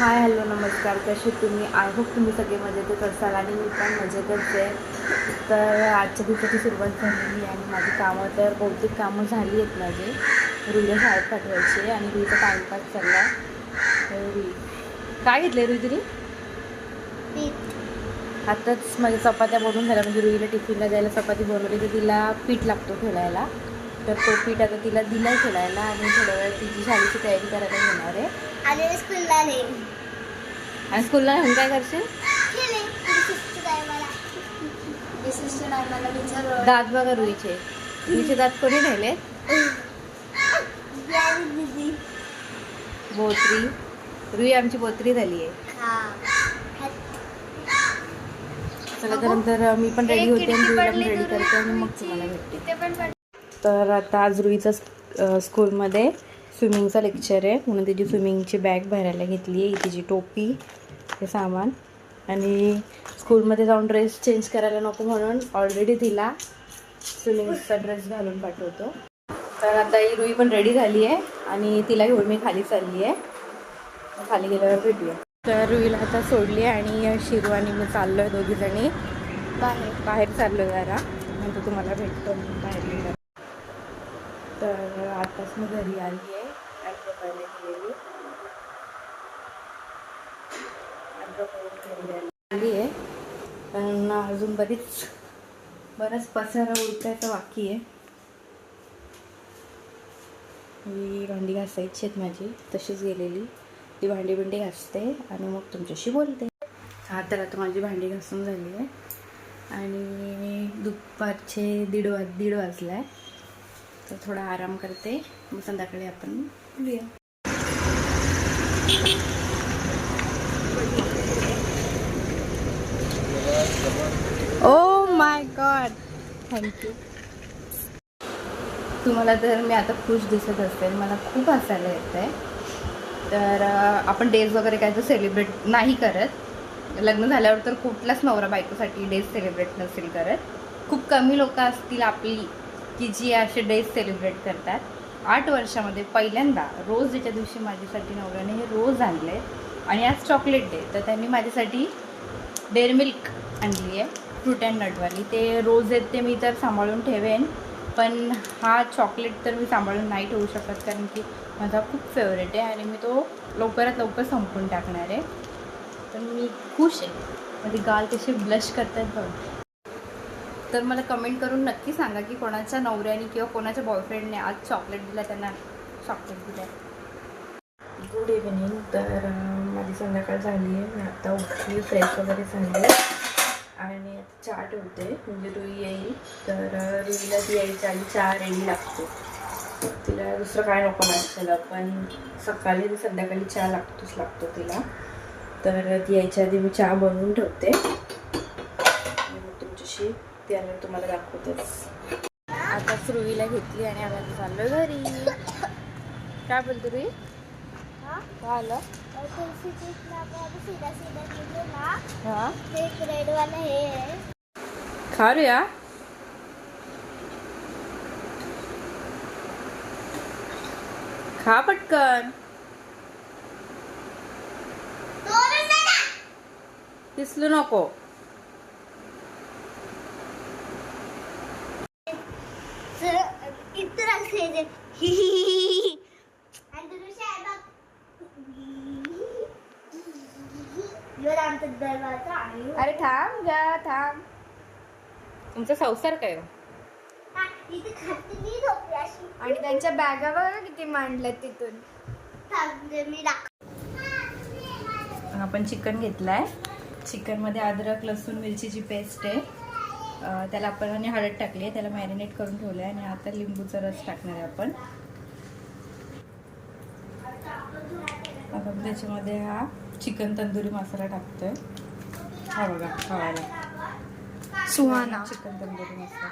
Hi hello नमस्कार. कसे तुम्ही? आय होप तुम्ही सगळे मजेतच असाल आणि मी पण मजेतच आहे. तर आजच्या दिवसाची सुरुवात झालेली आणि माझी कामं तर बहुतेक कामं झाली आहेत माझी. रुईला शाळेत पाठवायचे आणि रुईचा टाईमपास चालला आहे रुई काय घेतले रुई तुम्ही आताच माझ्या चपात्या बनवून झाल्या. म्हणजे रुईला टिफिनला द्यायला चपाती बनवली तर तिला पीठ लागतो खेळायला. तर तो पीठ आता तिला दिला ठेवायला आणि थोड्या वेळ तिची शाळेची तयारी करायला घेणार आहे. आणि स्कूलला नाही आणि स्कूलला नेऊन काय करशील? दात बघा रुईचे. रुईचे दात कोणी नेले दीदी. बोत्री. रुई आमची बोत्री झाली आहे. हा. चला तर मी पण रेडी होते आणि रेडी करते आणि मग तुम्हाला भेटते. तर आता आज रुईचा स्कूलमध्ये स्विमिंगचा लेक्चर आहे. म्हणून तिची स्विमिंगची बॅग भरायला घेतली आहे. तिची टोपी हे सामान. आणि स्कूलमध्ये जाऊन ड्रेस चेंज करायला नको म्हणून ऑलरेडी तिला स्विमिंगचा ड्रेस घालून पाठवतो. तर आता ही रुई पण रेडी झाली आहे आणि तिला घेऊन मी खाली चालली आहे. खाली गेल्यावर भेटूया. तर रुईला आता सोडली आहे आणि शिरू आणि मी चाललो आहे दोघीजणी. बाहेर. बाहेर चाललो जरा. नंतर तुम्हाला भेटतो बाहेर गेलं तर आताच मी घरी आली आहे. ॲड्रो करायला गेलेली ॲड्रो करून घरी आली आहे. पण अजून बरीच बराच पसारा उडकायचा बाकी आहे. ही भांडी घासायची आहेत माझी. तशीच गेलेली. ती भांडी बिंडी घासते आणि मग तुमच्याशी बोलते. हा तर आता माझी भांडी घासून झाली आहे. आणि दुपारचे दीड वाज दीड वाजला आहे तर थोडा आराम करते. मग संध्याकाळी आपण बोलूया ओ माय गॉड थँक्यू तुम्हाला तर मी आता खुश दिसत असेल मला खूप हसायला येत आहे तर आपण डेज वगैरे काय तर सेलिब्रेट नाही करत. लग्न झाल्यावर तर कुठलाच नवरा बायकोसाठी डेज सेलिब्रेट नसेल करत. खूप कमी लोक असतील आपली की जी असे डेज सेलिब्रेट करतात. आठ वर्षामध्ये पहिल्यांदा रोज ज्याच्या दिवशी माझ्यासाठी नवऱ्याने हे रोज आणले आणि आज चॉकलेट डे तर त्यांनी माझ्यासाठी डेअर मिल्क आणली आहे फ्रूट अँड नटवाली ते रोज आहेत ते मी तर सांभाळून ठेवेन पण हा चॉकलेट तर मी सांभाळून नाही ठेवू शकत कारण की माझा खूप फेवरेट आहे आणि मी तो लवकरात लवकर संपून टाकणार आहे. तर मी खुश आहे. माझे गाल कसे ब्लश करतात बघ. तर मला कमेंट करून नक्की सांगा की कोणाच्या नवऱ्याने किंवा कोणाच्या बॉयफ्रेंडने आज चॉकलेट दिला त्यांना चॉकलेट दिलं गुड इव्हिनिंग तर माझी संध्याकाळ झाली आहे. मी आत्ता उठली फ्रेश वगैरे झाली आणि आता चहा ठेवते. म्हणजे रुई येईल. तर रुईला ती यायची आधी चहा रेडी लागतो. तिला दुसरं काय नको नाश्त्याला पण सकाळी आणि संध्याकाळी चहा लागतोच लागतो तिला. तर ती यायच्या आधी मी चहा बनवून ठेवते. तुमच्याशी ती आल्यावर तुम्हाला दाखवतेच. आता रुईला घेतली आणि आम्ही चाललो घरी. काय बोलतो रुई? हा? काय आलं? हां? हे. खा पटकन. दिसलो नको तर इतर खायचे आणि तुझं आहे बघ ह्यो आमचा दरवाजा आहे अरे थांब गा थांब. तुमचा संसार काय हो? आणि त्यांच्या बॅगा बघा किती मांडल्या तिथून? आपण चिकन घेतलाय. चिकनमध्ये अद्रक लसूण मिरचीची पेस्ट आहे. त्याला आपण आणि हळद टाकली आहे. त्याला मॅरिनेट करून ठेवलं आहे आणि आता लिंबूचा रस टाकणार आहे आपण. आता त्याच्यामध्ये हा चिकन तंदुरी मसाला टाकतोय. हा बघा हवाला सुहाना. चिकन तंदुरी मसाला.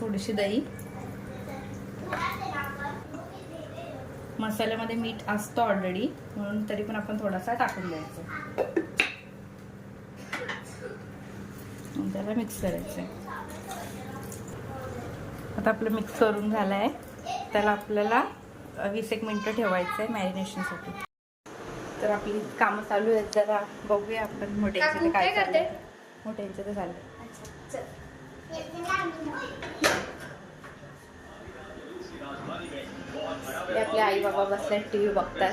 थोडीशी दही. मसाल्यामध्ये मीठ असतं ऑलरेडी म्हणून तरी पण आपण थोडासा टाकून द्यायचं. त्याला मिक्स करायचं आता आपलं मिक्स करून झालं आहे त्याला आपल्याला वीस एक मिनटं ठेवायचं आहे मॅरिनेशनसाठी तर आपली कामं चालू आहेत जरा बघूया आपण मोठ्यांचे ते काय करते? मोठ्यांचे ते हे आपले आई बाबा बसले टी व्ही बघतात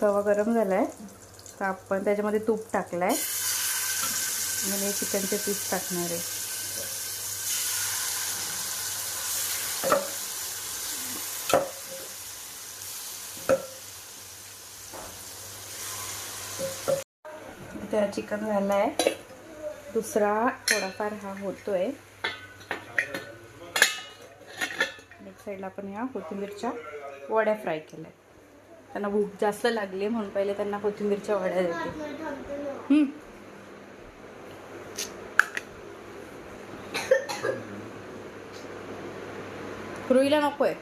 तवा गरम झालाय. तर आपण त्याच्यामध्ये तूप टाकलाय. म्हणजे चिकनचे पीस टाकणार आहे. त्या चिकन झालाय. दुसरा थोडाफार हा होतोय. नेक्स्ट साईडला आपण या कोथिंबीरच्या वड्या फ्राय केल्या त्यांना भूक जास्त लागली म्हणून पहिले त्यांना कोथिंबीरच्या वड्या देते. रुईला नकोय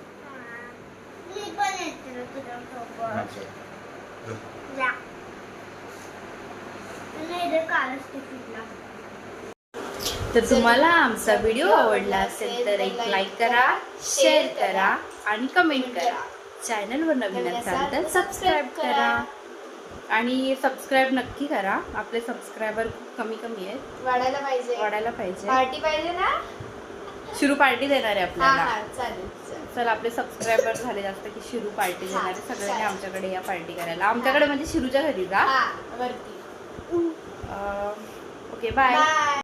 मी पण येते तुझ्यासोबत जा नाही रे कालच तिकीटला तर तुम्हाला आमचा व्हिडिओ आवडला असेल तर एक लाईक करा शेअर करा आणि कमेंट करा. चॅनलवर नवीन असाल तर सबस्क्राईब करा. आणि सबस्क्राईब नक्की करा. आपले सबस्क्रायबर खूप कमी कमी आहेत. वाढायला पाहिजे. वाढायला पाहिजे. पार्टी पाहिजे ना? शिरू पार्टी देणार आहे हा आपल्याला. हा चालेल चल. चल आपले सबस्क्रायबर झाले जास्त की शिरू पार्टी देणार आहे. सगळ्यांनी. आमच्याकडे या पार्टी करायला. आमच्याकडे म्हणजे शिरूच्या घरी जा हा वरती. Okay bye bye